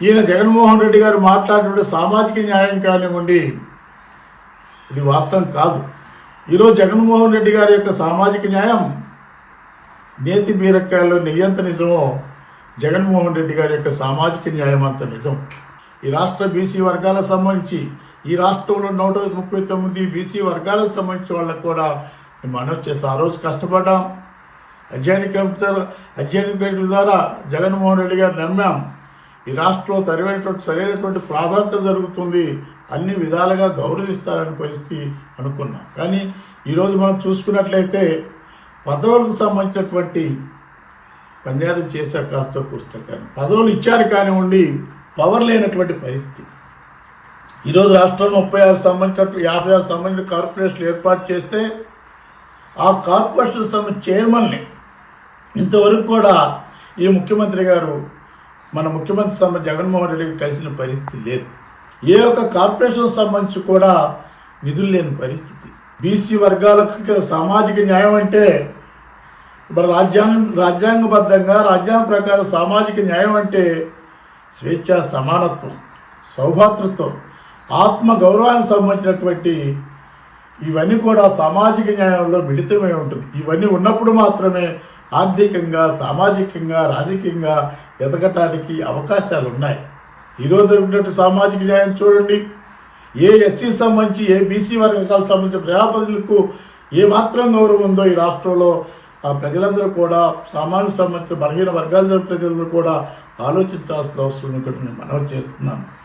ఈయన జగన్మోహన్ రెడ్డి గారు మాట్లాడిన సామాజిక న్యాయం కానివ్వండి ఇది వాస్తవం కాదు. ఈరోజు జగన్మోహన్ రెడ్డి గారి యొక్క సామాజిక న్యాయం నేతి బీరకాయల్లో నెయ్యంత నిజమో జగన్మోహన్ రెడ్డి గారి యొక్క సామాజిక న్యాయం అంత నిజం. ఈ రాష్ట్ర బీసీ వర్గాలకు సంబంధించి ఈ రాష్ట్రంలో నూట ముప్పై తొమ్మిది బీసీ వర్గాలకు సంబంధించిన వాళ్ళకు కూడా మేము మనవి ఆ రోజు కష్టపడ్డాం. అధ్యయన కమిటీ అధ్యయన కమిటీ ద్వారా జగన్మోహన్ రెడ్డి గారు నమ్మాం. ఈ రాష్ట్రంలో తరివైనటువంటి సరైనటువంటి ప్రాధాన్యత జరుగుతుంది అన్ని విధాలుగా గౌరవిస్తారని పరిస్థితి అనుకున్నాం. కానీ ఈరోజు మనం చూసుకున్నట్లయితే పదవులకు సంబంధించినటువంటి పన్యాలు చేశారు కాస్త పుస్తకాన్ని. పదవులు ఇచ్చారు కానివ్వండి పవర్ లేనటువంటి పరిస్థితి. ఈరోజు రాష్ట్రంలో ముప్పై ఆరు సంబంధించినట్టు యాభై ఆరు సంబంధించిన కార్పొరేషన్లు ఏర్పాటు చేస్తే ఆ కార్పొరేషన్ సంబంధించిన చైర్మన్ని ఇంతవరకు కూడా ఈ ముఖ్యమంత్రి గారు మన ముఖ్యమంత్రి సంబంధ జగన్మోహన్ రెడ్డికి కలిసిన పరిస్థితి లేదు. ఏ ఒక్క కార్పొరేషన్ సంబంధించి కూడా నిధులు లేని పరిస్థితి. బీసీ వర్గాలకు సామాజిక న్యాయం అంటే ఇప్పుడు రాజ్యాంగం రాజ్యాంగబద్ధంగా రాజ్యాంగం ప్రకారం సామాజిక న్యాయం అంటే స్వేచ్ఛ సమానత్వం సౌభాతృత్వం ఆత్మ గౌరవానికి సంబంధించినటువంటి ఇవన్నీ కూడా సామాజిక న్యాయంలో మిళితమై ఉంటుంది. ఇవన్నీ ఉన్నప్పుడు మాత్రమే ఆర్థికంగా సామాజికంగా రాజకీయంగా ఎదగటానికి అవకాశాలు ఉన్నాయి ఈరోజు జరిగినట్టు సామాజిక న్యాయం చూడండి. ఏ ఎస్సీ సంబంధించి ఏ బీసీ వర్గాలకు సంబంధించిన ప్రజాప్రతినిధులకు ఏ మాత్రం గౌరవం ఉందో ఈ రాష్ట్రంలో ఆ ప్రజలందరూ కూడా సామాన్య సంబంధించిన బలహీన వర్గాల ప్రజలందరూ కూడా ఆలోచించాల్సిన అవసరం ఇక్కడ నేను మనవి చేస్తున్నాను.